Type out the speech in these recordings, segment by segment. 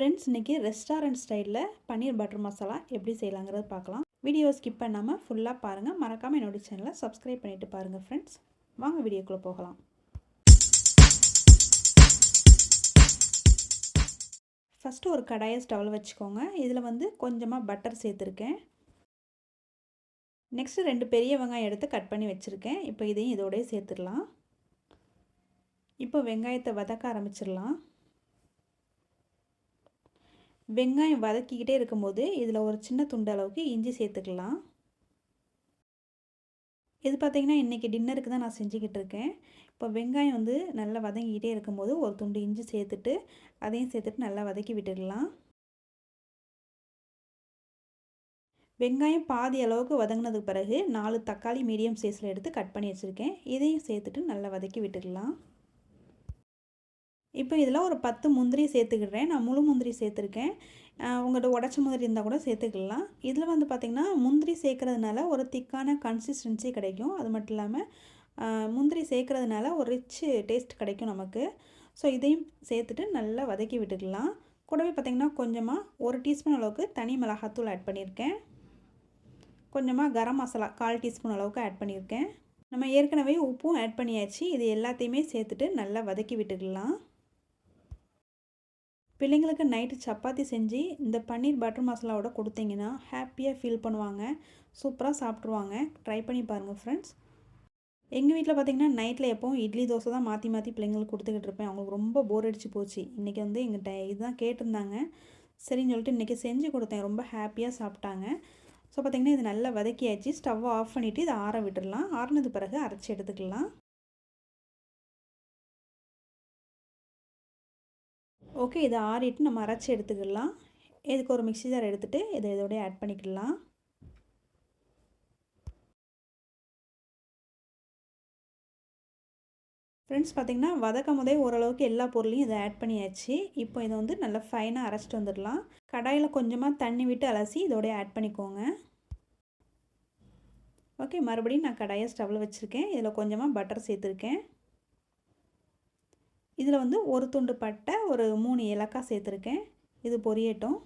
Friends இன்றைக்கி restaurant ஸ்டைலில் பன்னீர் butter masala எப்படி செய்யலாங்கிறது பார்க்கலாம். வீடியோ ஸ்கிப் பண்ணாமல் ஃபுல்லாக பாருங்கள் மறக்காமல் என்னோடய சேனலை சப்ஸ்கிரைப் பண்ணிவிட்டு பாருங்கள் ஃப்ரெண்ட்ஸ். வாங்க வீடியோக்குள்ளே போகலாம். ஃபஸ்ட்டு ஒரு கடாயை ஸ்டவ்வில் வச்சுக்கோங்க. இதில் வந்து கொஞ்சமாக பட்டர் சேர்த்துருக்கேன். நெக்ஸ்ட்டு ரெண்டு பெரிய வெங்காயம் எடுத்து கட் பண்ணி வச்சுருக்கேன். இப்போ இதையும் இதோடய சேர்த்துடலாம். இப்போ வெங்காயத்தை வதக்க ஆரம்பிச்சிடலாம். வெங்காயம் வதக்கிக்கிட்டே இருக்கும்போது இதில் ஒரு சின்ன துண்டு அளவுக்கு இஞ்சி சேர்த்துக்கலாம். இது பார்த்திங்கன்னா இன்றைக்கி டின்னருக்கு தான் நான் செஞ்சுக்கிட்டு இருக்கேன். இப்போ வெங்காயம் வந்து நல்லா வதங்கிக்கிட்டே இருக்கும்போது ஒரு துண்டு இஞ்சி சேர்த்துட்டு அதையும் சேர்த்துட்டு நல்லா வதக்கி விட்டுடலாம். வெங்காயம் பாதி அளவுக்கு வதங்கினதுக்கு பிறகு நாலு தக்காளி மீடியம் சைஸில் எடுத்து கட் பண்ணி வச்சுருக்கேன். இதையும் சேர்த்துட்டு நல்லா வதக்கி விட்டுடலாம். இப்போ இதில் ஒரு பத்து முந்திரி சேர்த்துக்கிடுறேன். நான் முழு முந்திரி சேர்த்துருக்கேன். உங்கள்கிட்ட உடச்ச முந்திரி இருந்தால் கூட சேர்த்துக்கலாம். இதில் வந்து பார்த்திங்கன்னா முந்திரி சேர்க்குறதுனால ஒரு திக்கான கன்சிஸ்டன்சி கிடைக்கும். அது மட்டும் இல்லாமல் முந்திரி சேர்க்குறதுனால ஒரு ரிச்சு டேஸ்ட் கிடைக்கும் நமக்கு. ஸோ இதையும் சேர்த்துட்டு நல்லா வதக்கி விட்டுக்கலாம். கூடவே பார்த்திங்கன்னா கொஞ்சமாக ஒரு டீஸ்பூன் அளவுக்கு தனி மிளகாத்தூள் ஆட் பண்ணியிருக்கேன். கொஞ்சமாக கரம் மசாலா கால் டீஸ்பூன் அளவுக்கு ஆட் பண்ணியிருக்கேன். நம்ம ஏற்கனவே உப்பும் ஆட் பண்ணியாச்சு. இது எல்லாத்தையுமே சேர்த்துட்டு நல்லா வதக்கி விட்டுக்கலாம். பிள்ளைங்களுக்கு நைட்டு சப்பாத்தி செஞ்சு இந்த பன்னீர் பட்டர் மசாலாவோட கொடுத்தீங்கன்னா ஹாப்பியாக ஃபீல் பண்ணுவாங்க. சூப்பராக சாப்பிட்ருவாங்க ட்ரை பண்ணி பாருங்கள் ஃப்ரெண்ட்ஸ் எங்கள் வீட்டில் பார்த்திங்கன்னா நைட்டில் எப்போவும் இட்லி தோசை தான் மாற்றி மாற்றி பிள்ளைங்களுக்கு கொடுத்துக்கிட்டு இருப்பேன். அவங்களுக்கு ரொம்ப போர் அடிச்சு போச்சு. இன்றைக்கி வந்து எங்கள் டை இதுதான் கேட்டிருந்தாங்க. சரின்னு சொல்லிட்டு இன்றைக்கி செஞ்சு கொடுத்தேன். ரொம்ப ஹாப்பியாக சாப்பிட்டாங்க. ஸோ பார்த்திங்கன்னா இது நல்லா வதக்கியாச்சு. ஸ்டவ்வை ஆஃப் பண்ணிவிட்டு இதை ஆற விட்டுடலாம் ஆறினது பிறகு அரைச்சி எடுத்துக்கலாம். ஓகே இதை ஆறிட்டு நம்ம அரைச்சி எடுத்துக்கலாம். இதுக்கு ஒரு மிக்சி ஜார் எடுத்துகிட்டு இதை இதோடய ஆட் பண்ணிக்கலாம். ஃப்ரெண்ட்ஸ் பார்த்திங்கன்னா வதக்கும் போதே ஓரளவுக்கு எல்லா பொருளையும் இதை ஆட் பண்ணியாச்சு. இப்போ இதை வந்து நல்லா ஃபைனாக அரைச்சிட்டு வந்துடலாம். கடாயில் கொஞ்சமாக தண்ணி விட்டு அலசி இதோடய ஆட் பண்ணிக்கோங்க. ஓகே மறுபடியும் நான் கடாயை ஸ்டவ்வில் வச்சுருக்கேன். இதில் கொஞ்சமாக பட்டர் சேர்த்துருக்கேன். இதில் வந்து ஒரு துண்டு பட்டை ஒரு மூணு ஏலக்காய் சேர்த்துருக்கேன். இது பொரியட்டும்.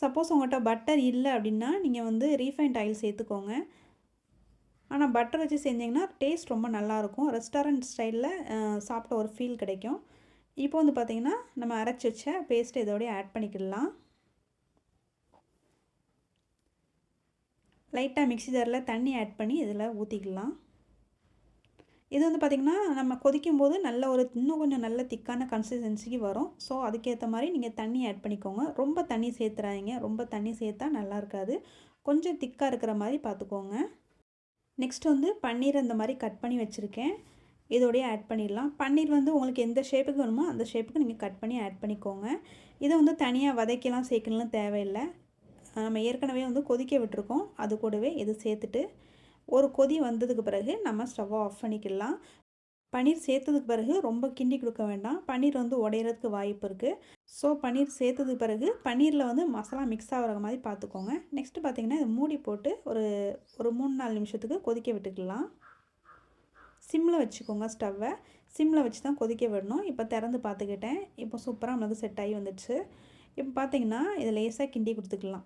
சப்போஸ் உங்கள்கிட்ட பட்டர் இல்லை அப்படின்னா நீங்கள் வந்து ரீஃபைண்ட் ஆயில் சேர்த்துக்கோங்க. ஆனால் பட்டர் வச்சு செஞ்சிங்கன்னா டேஸ்ட் ரொம்ப நல்லாயிருக்கும். ரெஸ்டாரண்ட் ஸ்டைலில் சாப்பிட்ட ஒரு ஃபீல் கிடைக்கும். இப்போ வந்து பார்த்திங்கன்னா நம்ம அரைச்சி வச்ச பேஸ்ட் இதோடய ஆட் பண்ணிக்கிடலாம். லைட்டாக மிக்சி ஜாரில் தண்ணி ஆட் பண்ணி இதில் ஊற்றிக்கலாம் இது வந்து பார்த்திங்கன்னா நம்ம கொதிக்கும் போது நல்ல ஒரு இன்னும் கொஞ்சம் நல்ல திக்கான கன்சிஸ்டன்சிக்கு வரும். ஸோ அதுக்கேற்ற மாதிரி நீங்கள் தண்ணி ஆட் பண்ணிக்கோங்க. ரொம்ப தண்ணி சேர்த்துறாதீங்க. ரொம்ப தண்ணி சேர்த்தா நல்லா இருக்காது. கொஞ்சம் திக்காக இருக்கிற மாதிரி பார்த்துக்கோங்க நெக்ஸ்ட் வந்து பன்னீர் அந்த மாதிரி கட் பண்ணி வச்சுருக்கேன். இதோடய ஆட் பண்ணிடலாம். பன்னீர் வந்து உங்களுக்கு எந்த ஷேப்புக்கு வேணுமோ அந்த ஷேப்புக்கு நீங்கள் கட் பண்ணி ஆட் பண்ணிக்கோங்க. இதை வந்து தனியாக வதக்கலாம் சேர்க்கணும்லாம் தேவையில்லை. நம்ம ஏற்கனவே வந்து கொதிக்க விட்டுருக்கோம். அது கூடவே இது சேர்த்துட்டு ஒரு கொதி வந்ததுக்கு பிறகு நம்ம ஸ்டவ்வை ஆஃப் பண்ணிக்கலாம். பன்னீர் சேர்த்ததுக்கு பிறகு ரொம்ப கிண்டி கொடுக்க வேண்டாம். பன்னீர் வந்து உடையிறதுக்கு வாய்ப்பு இருக்குது ஸோ பன்னீர் சேர்த்ததுக்கு பிறகு பன்னீரில் வந்து மசாலா மிக்ஸ் ஆகிற மாதிரி பார்த்துக்கோங்க. நெக்ஸ்ட்டு பார்த்திங்கன்னா இதை மூடி போட்டு ஒரு ஒரு மூணு நாலு நிமிஷத்துக்கு கொதிக்க விட்டுக்கலாம். சிம்மில் வச்சுக்கோங்க ஸ்டவ்வை. சிம்மில் வச்சு தான் கொதிக்க விடணும். இப்போ திறந்து பார்த்துக்கிட்டேன். இப்போ சூப்பராக நம்மளுக்கு செட் ஆகி வந்துடுச்சு. இப்போ பார்த்திங்கன்னா இதை லேசாக கிண்டி கொடுத்துக்கலாம்.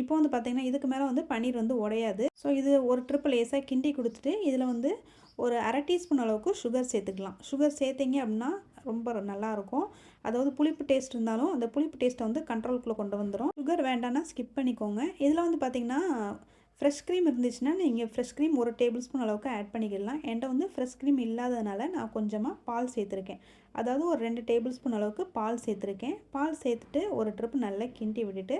இப்போ வந்து பார்த்திங்கன்னா இதுக்கு மேலே வந்து பன்னீர் வந்து உடையாது. ஸோ இது ஒரு ட்ரிப்பு லேஸாக கிண்டி கொடுத்துட்டு இதில் வந்து ஒரு அரை டீஸ்பூன் அளவுக்கு சுகர் சேர்த்துக்கலாம். சுகர் சேர்த்திங்க அப்படின்னா ரொம்ப நல்லாயிருக்கும் அதாவது புளிப்பு டேஸ்ட் இருந்தாலும் அந்த புளிப்பு டேஸ்ட்டை வந்து கண்ட்ரோலுக்குள்ளே கொண்டு வந்துடும் சுகர் வேண்டாம்னா ஸ்கிப் பண்ணிக்கோங்க. இதில் வந்து பார்த்திங்கன்னா ஃப்ரெஷ் க்ரீம் இருந்துச்சுன்னா நீங்கள் ஃப்ரெஷ் க்ரீம் ஒரு டேபிள் ஸ்பூன் அளவுக்கு ஆட் பண்ணிக்கலாம். என்கிட்ட வந்து ஃப்ரெஷ் க்ரீம் இல்லாததுனால நான் கொஞ்சமாக பால் சேர்த்துருக்கேன். அதாவது ஒரு ரெண்டு டேபிள் ஸ்பூன் அளவுக்கு பால் சேர்த்துருக்கேன். பால் சேர்த்துட்டு ஒரு ட்ரிப் நல்லா கிண்டி விட்டுட்டு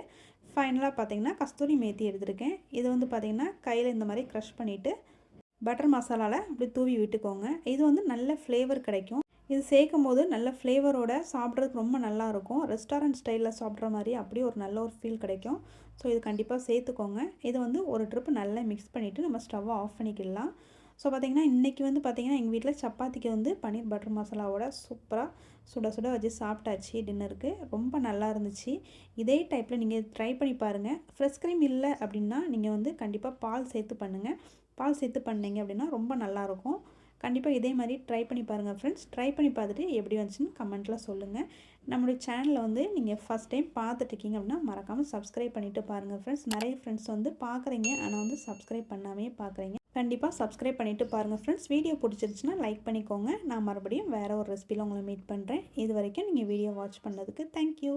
ஃபைனலாக பார்த்தீங்கன்னா கஸ்தூரி மேத்தி எடுத்திருக்கேன். இது வந்து பார்த்திங்கன்னா கையில் இந்த மாதிரி க்ரஷ் பண்ணிவிட்டு பட்டர் மசாலாவில் இப்படி தூவி விட்டுக்கோங்க. இது வந்து நல்ல ஃப்ளேவர் கிடைக்கும். இது சேர்க்கும் போது நல்ல ஃப்ளேவரோட சாப்பிட்றதுக்கு ரொம்ப நல்லாயிருக்கும் ரெஸ்டாரண்ட் ஸ்டைலில் சாப்பிட்ற மாதிரி அப்படியே ஒரு நல்ல ஒரு ஃபீல் கிடைக்கும். ஸோ இது கண்டிப்பாக சேர்த்துக்கோங்க. இதை வந்து ஒரு ட்ரிப்பு நல்லா மிக்ஸ் பண்ணிவிட்டு நம்ம ஸ்டவ்வை ஆஃப் பண்ணிக்கலாம். ஸோ பார்த்திங்கன்னா இன்றைக்கி வந்து பார்த்திங்கன்னா எங்கள் வீட்டில் சப்பாத்திக்கு வந்து பன்னீர் பட்டர் மசாலாவோட சூப்பராக சுட சுட வச்சு சாப்பிட்டாச்சு. டின்னருக்கு ரொம்ப நல்லா இருந்துச்சு. இதே டைப்பில் நீங்கள் ட்ரை பண்ணி பாருங்கள் ஃப்ரெஷ் க்ரீம் இல்லை அப்படின்னா நீங்கள் வந்து கண்டிப்பாக பால் சேர்த்து பண்ணுங்கள் பால் சேர்த்து பண்ணிங்க அப்படின்னா ரொம்ப நல்லாயிருக்கும் கண்டிப்பாக இதே மாதிரி ட்ரை பண்ணி பாருங்கள் ஃப்ரெண்ட்ஸ் ட்ரை பண்ணி பார்த்துட்டு எப்படி வந்துச்சுன்னு கமெண்ட்டில் சொல்லுங்கள் நம்மளுடைய சேனலில் வந்து நீங்கள் ஃபஸ்ட் டைம் பார்த்துட்ருக்கீங்க அப்படின்னா மறக்காமல் சப்ஸ்கிரைப் பண்ணிவிட்டு பாருங்கள் ஃப்ரெண்ட்ஸ் நிறைய ஃப்ரெண்ட்ஸ் வந்து பார்க்குறீங்க. ஆனால் வந்து சப்ஸ்கிரைப் பண்ணாமே பார்க்குறீங்க. கண்டிப்பாக சப்ஸ்கிரைப் பண்ணிவிட்டு பாருங்கள் ஃப்ரெண்ட்ஸ் வீடியோ பிடிச்சிருச்சுன்னா லைக் பண்ணிக்கோங்க. நான் மறுபடியும் வேறு ஒரு ரெசிபியில் உங்களை மீட் பண்ணுறேன் இது வரைக்கும் நீங்கள் வீடியோ வாட்ச் பண்ணதுக்கு தேங்க்யூ